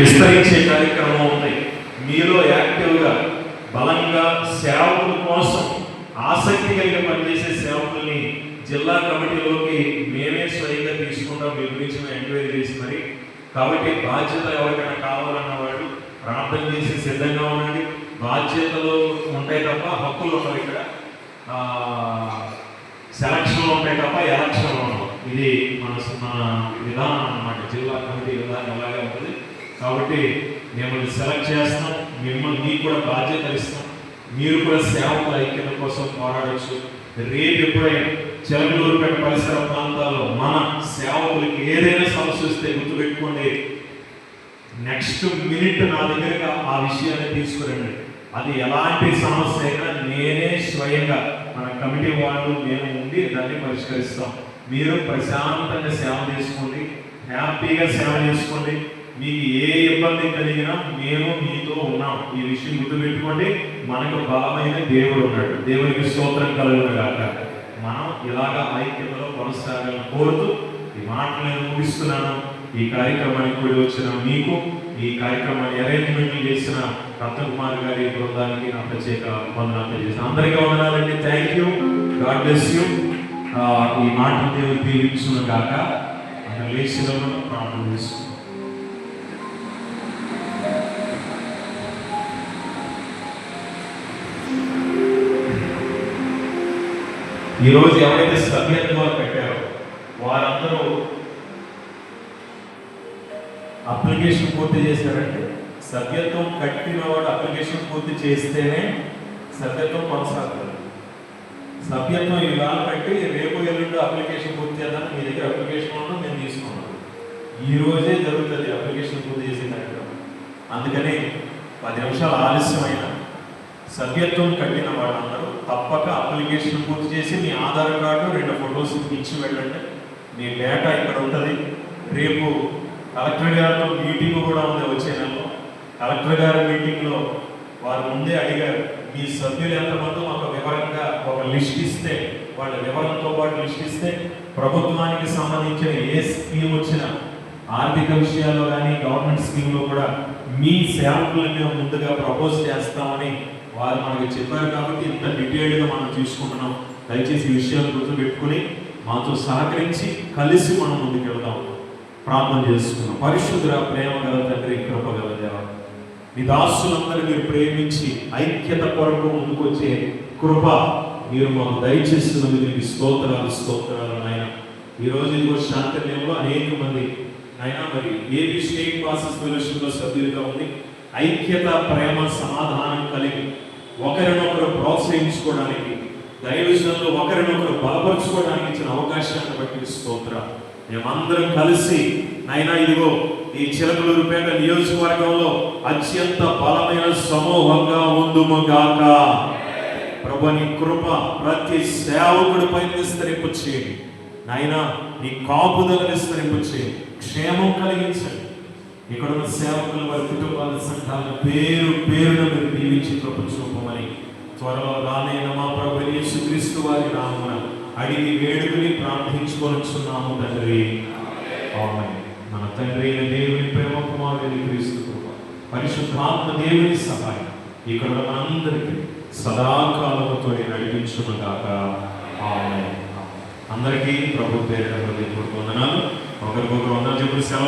విస్తరించే కార్యక్రమం ఉంది. మీలో యాక్టివ్గా బలంగా సేవకుల కోసం ఆసక్తి కలిగి పనిచేసే సేవకుల్ని జిల్లా కమిటీలోకి మేమే స్వయంగా తీసుకుంటాం. మీ గురించి ఎంక్వైరీ చేసి మరి కాబట్టి బాధ్యత ఎవరికైనా కావాలన్న ప్రార్థన చేసి సిద్ధంగా ఉండండి. బాధ్యతలు ఉంటాయి తప్ప హక్కులు ఉండవు ఇక్కడ. సెలక్షన్లు ఉంటాయి తప్ప ఎలక్షన్లు ఉండవు. ఇది మన మన విధానం అన్నమాట. జిల్లా కమిటీ విధానం అలాగే ఉంటుంది. కాబట్టి మిమ్మల్ని సెలెక్ట్ చేస్తాం మిమ్మల్ని మీకు కూడా బాధ్యత ఇస్తాం మీరు కూడా సేవకుల ఐక్యత కోసం పోరాడచ్చు. రేపు ఎప్పుడైనా చిలకలూరుపేట పరిసర ప్రాంతాల్లో మన సేవకులకి ఏదైనా సమస్య వస్తే గుర్తుపెట్టుకోండి. నెక్స్ట్ మినిట్ నా దగ్గరగా ఆ విషయాన్ని తీసుకురండి. అది ఎలాంటి సమస్య అయినా నేనే స్వయంగా మన కమిటీ వాళ్ళు మేము ఉండి దాన్ని పరిష్కరిస్తాం. మీరు ప్రశాంతంగా సేవ చేసుకోండి. హ్యాపీగా సేవ చేసుకోండి. మీకు ఏ ఇబ్బంది కలిగినా మేము మీతో ఉన్నాం. ఈ విషయం గుర్తుపెట్టుకోండి. మనకు బలమైన దేవుడు ఉన్నాడు. దేవునికి స్తోత్రం కలుగును కాక మనం ఇలాగ ఐక్యతలో కొనసాగాలని కోరుతూ ఈ మాటలు నేను ముగిస్తున్నాను. ఈ కార్యక్రమానికి కూడి వచ్చిన మీకు ఈ కార్యక్రమాన్ని అరేంజ్మెంట్ చేసిన రత్నకుమార్ గారి బృందానికి నా ప్రత్యేక వందనాలు తెలియజేస్తాను అందరికీ వందనాలండి. Thank you God bless you ఈ మాటలు దేవుడు దీవించును కాక అక్కడ లేచిన ప్రార్థన చేస్తున్నాను ఈరోజు ఎవరైతే సభ్యత్వాలు పెట్టారో వారందరూ అప్లికేషన్ పూర్తి చేశారంటే సభ్యత్వం కట్టిన వాడు అప్లికేషన్ పూర్తి చేస్తేనే సభ్యత్వం కొనసాగుతుంది. సభ్యత్వం ఇవాళ కట్టి రేపు ఎల్లుండి అప్లికేషన్ పూర్తి చేద్దామని మీ దగ్గర అప్లికేషన్ ఉండడం నేను తీసుకున్నాను. ఈ రోజే జరుగుతుంది అప్లికేషన్ పూర్తి చేసే కార్యక్రమం అందుకని పది నిమిషాలు ఆలస్యమైన. సభ్యత్వం కట్టిన వాళ్ళందరూ తప్పక అప్లికేషన్ పూర్తి చేసి మీ ఆధార్ కార్డు రెండు ఫొటోస్ ఇచ్చి వెళ్ళండి. మీ డేటా ఇక్కడ ఉంటుంది. రేపు కలెక్టర్ గారితో మీటింగ్ కూడా ఉంది వచ్చే నెలలో. కలెక్టర్ గారి మీటింగ్లో వారు ముందే అడిగారు మీ సభ్యులు ఎంతమంది ఒక వివరంగా ఒక లిస్ట్ ఇస్తే వాళ్ళ వివరంతో పాటు లిస్ట్ ఇస్తే ప్రభుత్వానికి సంబంధించిన ఏ స్కీమ్ వచ్చినా ఆర్థిక విషయాల్లో కానీ గవర్నమెంట్ స్కీమ్లో కూడా మీ సేవకులను మేము ముందుగా ప్రపోజ్ చేస్తామని వారు మనకి చెప్పారు కాబట్టి ఇంత డీటెయిల్డ్గా మనం తీసుకుంటున్నాం. దయచేసి ఈ విషయాలు గుర్తుపెట్టుకుని మాతో సహకరించి కలిసి మనం ముందుకు వెళ్దాం. ప్రార్థన చేసుకున్నాం పరిశుద్ధ ప్రేమ గల తండ్రి కృప గల దేవ మీ దాసులందరూ మీరు ప్రేమించి ఐక్యత కొరకు ముందుకు వచ్చే కృప మీరు మాకు దయచేస్తున్నందుకు మీకు స్తోత్రాలు స్తోత్రాలు నాయన. ఈ రోజు ఇదిగో శాంతర్యంలో అనేక మంది అయినా మరి ఏ స్టేట్ ప్రాసెస్ ఫెలోషిప్లో సభ్యులుగా ఉంది ఐక్యత ప్రేమ సమాధానం కలిగి ఒకరినొకరు ప్రోత్సహించుకోవడానికి దైవజనంలో ఒకరినొకరు బలపరుచుకోవడానికి ఇచ్చిన అవకాశాన్ని బట్టి స్తోత్ర. మేమందరం కలిసి నైనా ఇదిగో ఈ చిలకలూరుపేట నియోజకవర్గంలో అత్యంత బలమైన సమూహంగా ఉందుముగాక ప్రభు ప్రభుని కృప ప్రతి సేవకుడిపై విస్తరింపు చేయండి నాయన నీ కాపుదల విస్తరింపు చేయండి క్షేమం కలిగించండి. ఇక్కడ ఉన్న సేవకులు వారి కుటుంబాల సంఘాల పేరు పేరున మీరు దీవించి కృప చూపమని త్వరలో రానైన మా ప్రభు యేసుక్రీస్తు వారి నామమున అడిగి వేడుకుని ప్రార్థించుకొనిచున్నాము తండ్రి. మన తండ్రి అయిన దేవుని ప్రేమ కుమారుని క్రీస్తు కృప పరిశుద్ధాత్మ దేవుని సహాయం ఇక్కడ ఉన్న మనందరికీ సదాకాలముతో నడిపించునుగాక. ఆమె అందరికీ ప్రభు పేరు వందనాలు. ఒకరికొకరు వందలు చెప్పుడు